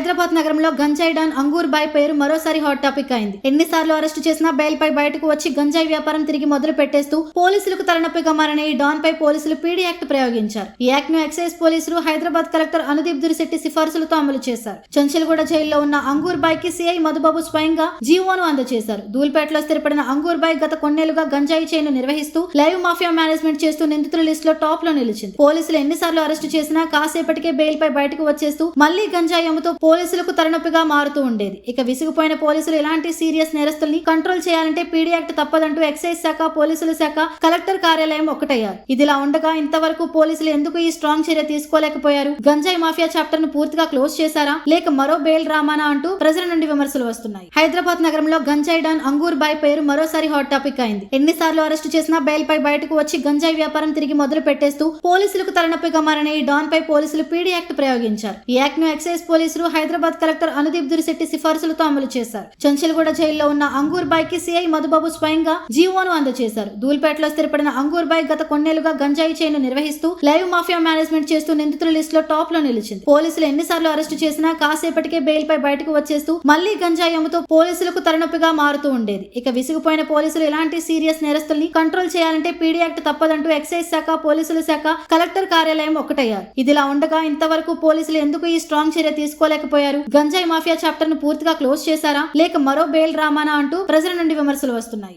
హైదరాబాద్ నగరంలో గంజాయి don Angoor bye పేరు మరోసారి హాట్ టాపిక్ అయింది. ఎన్నిసార్లు అరెస్టు చేసినా బెయిల్ పై బయటకు వచ్చి గంజాయి వ్యాపారం తిరిగి మొదలు పెట్టేస్తూ పోలీసులకు తలనొప్పిగా మారిన ఈ డాన్ పై పోలీసులు పీడీ యాక్ట్ ప్రయోగించారు. ఈ యాక్ట్ను ఎక్సైజ్ పోలీసులు హైదరాబాద్ కలెక్టర్ అనుదీప్ దురిశెట్టి సిఫార్సులతో అమలు చేశారు. చంచల్గూడ జైల్లో ఉన్న అంగూర్ బాయ్కి సిఐ మధుబాబు స్వయంగా జీవోను అందజేశారు. దూల్పేటలో స్థిరపడిన అంగూర్ బాయ్ గత కొన్నేళ్ళుగా గంజాయి చైన్ నిర్వహిస్తూ లైవ్ మాఫియా మేనేజ్మెంట్ చేస్తూ నిందితుల లిస్ట్లో టాప్లో నిలిచింది. పోలీసులు ఎన్నిసార్లు అరెస్టు చేసినా కాసేపటికే బెయిల్ పై బయటకు వచ్చేస్తూ మళ్ళీ గంజాయి అమ్ముతూ పోలీసులకు తలనొప్పిగా మారుతూ ఉండేది. ఇక విసిగిపోయిన పోలీసులు ఇలాంటి సీరియస్ నేరస్తుల్ని కంట్రోల్ చేయాలంటే పీడీ యాక్ట్ తప్పదంటూ ఎక్సైజ్ శాఖ పోలీసుల శాఖ కలెక్టర్ కార్యాలయం ఒక్కటయ్యారు. ఇదిలా ఉండగా ఇంతవరకు పోలీసులు ఎందుకు ఈ స్ట్రాంగ్ చర్య తీసుకోలేకపోయారు? గంజాయి మాఫియా చాప్టర్ను పూర్తిగా క్లోజ్ చేశారా? లేక మరో బెయిల్ రామానా అంటూ ప్రజల నుండి విమర్శలు వస్తున్నాయి. హైదరాబాద్ నగరంలో గంజాయి డాన్ అంగూర్ బాయ్ పేరు మరోసారి హాట్ టాపిక్ అయింది. ఎన్నిసార్లు అరెస్టు చేసినా బెయిల్ పై బయటకు వచ్చి గంజాయి వ్యాపారం తిరిగి మొదలు పెట్టేస్తూ పోలీసులకు తలనొప్పిగా మారిన ఈ డాన్ పై పోలీసులు పీడీ యాక్ట్ ప్రయోగించారు. ఈ యాక్ట్ను ఎక్సైజ్ పోలీసులు హైదరాబాద్ కలెక్టర్ అనుదీప్ దురిశెట్టి సిఫార్సులతో అమలు చేశారు. చంచల్గూడ జైల్లో ఉన్న అంగూర్ బాయ్కి సిఐ మధుబాబు స్వయంగా జీవోను అందజేశారు. దూల్పేటలో స్థిరపడిన అంగూర్ బాయ్ గత కొన్నేళ్ళుగా గంజాయి చైన్ నిర్వహిస్తూ లైవ్ మాఫియా మేనేజ్మెంట్ చేస్తూ నిందితుల లిస్ట్లో టాప్లో నిలిచింది. పోలీసులు ఎన్నిసార్లు అరెస్టు చేసినా కాసేపటికే బెయిల్ పై బయటకు వచ్చేస్తూ మళ్ళీ గంజాయి అమ్ముతూ పోలీసులకు తలనొప్పిగా మారుతూ ఉండేది. ఇక విసిగిపోయిన పోలీసులు ఇలాంటి సీరియస్ నేరస్తుల్ని కంట్రోల్ చేయాలంటే పీడీ యాక్ట్ తప్పదంటూ ఎక్సైజ్ శాఖ పోలీసుల శాఖ కలెక్టర్ కార్యాలయం ఒకటయ్యారు ఇదిలా ఉండగా ఇంతవరకు పోలీసులు ఎందుకు ఈ స్ట్రాంగ్ చర్య తీసుకోలేక చేయలేకపోయారు గంజాయి మాఫియా చాప్టర్ను పూర్తిగా క్లోజ్ చేశారా? లేక మరో బెయిల్ రామానా అంటూ ప్రజల నుండి విమర్శలు వస్తున్నాయి.